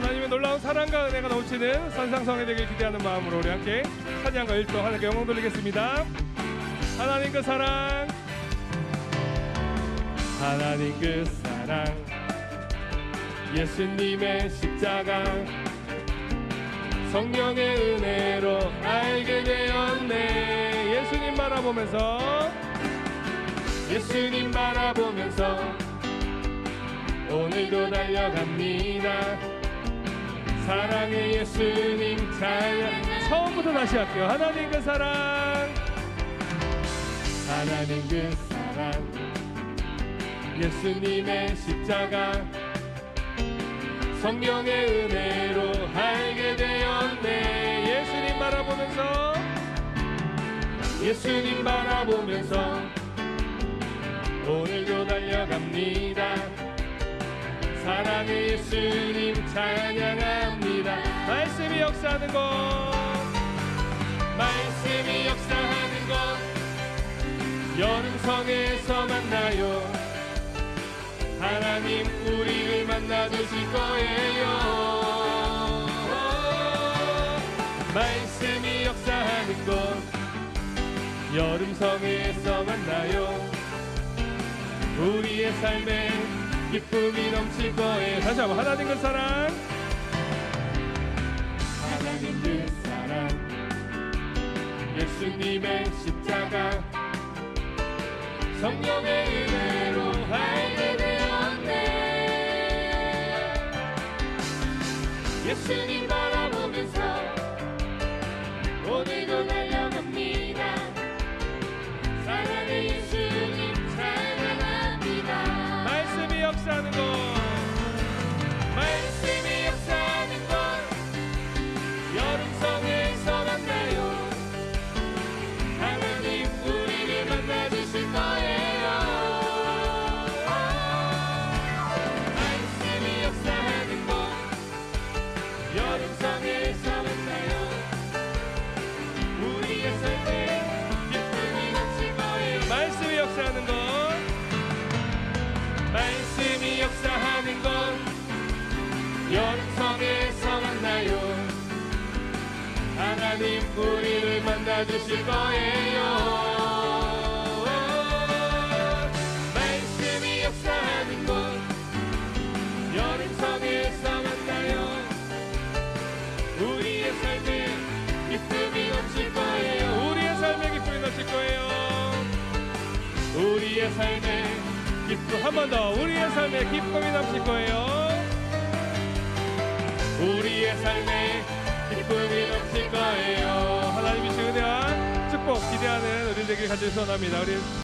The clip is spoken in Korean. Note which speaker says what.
Speaker 1: 하나님의 놀라운 사랑과 은혜가 넘치는 산상성에 되길 기대하는 마음으로 우리 함께 찬양과 일동 하나님께 영광 돌리겠습니다. 하나님 그 사랑, 하나님 그 사랑, 예수님의 십자가, 성령의 은혜로 알게 되었네. 예수님 바라보면서, 예수님 바라보면서 오늘도 달려갑니다. 사랑의 예수님 찬양. 처음부터 다시 할게요. 하나님 그 사랑, 하나님 그 사랑, 예수님의 십자가, 성령의 은혜로 알게 되었네. 예수님 바라보면서, 예수님 바라보면서 오늘도 달려갑니다. 사랑의 예수님 찬양합니다. 말씀이 역사하는 것, 말씀이 역사하는 것, 여름성에서 만나요. 하나님 우리를 만나 주실 거예요. 말씀이 역사하는 것, 여름성에서 만나요. 우리의 삶에 기쁨이 넘칠 거예요. 다시 한번 하나님 그 사랑, 하나님 그 사랑, 예수님의 십자가, 성령의 은혜로 알게 되었네. 예수님 여름성에서 만나요. 하나님 우리를 만나 주실 거예요. 말씀이 역사하는 곳 여름성에서 만나요. 우리의 삶에 기쁨이 넘칠 거예요. 우리의 삶에 기쁨이 넘칠 거예요. 우리의 삶에 기쁨 한 번 더 우리의 삶에 기쁨이 넘칠 거예요. 우리의 삶에 기쁨이 넘칠 거예요. 하나님이 은혜와 축복 기대하는 우리 되길 간절히 소원합니다. 우리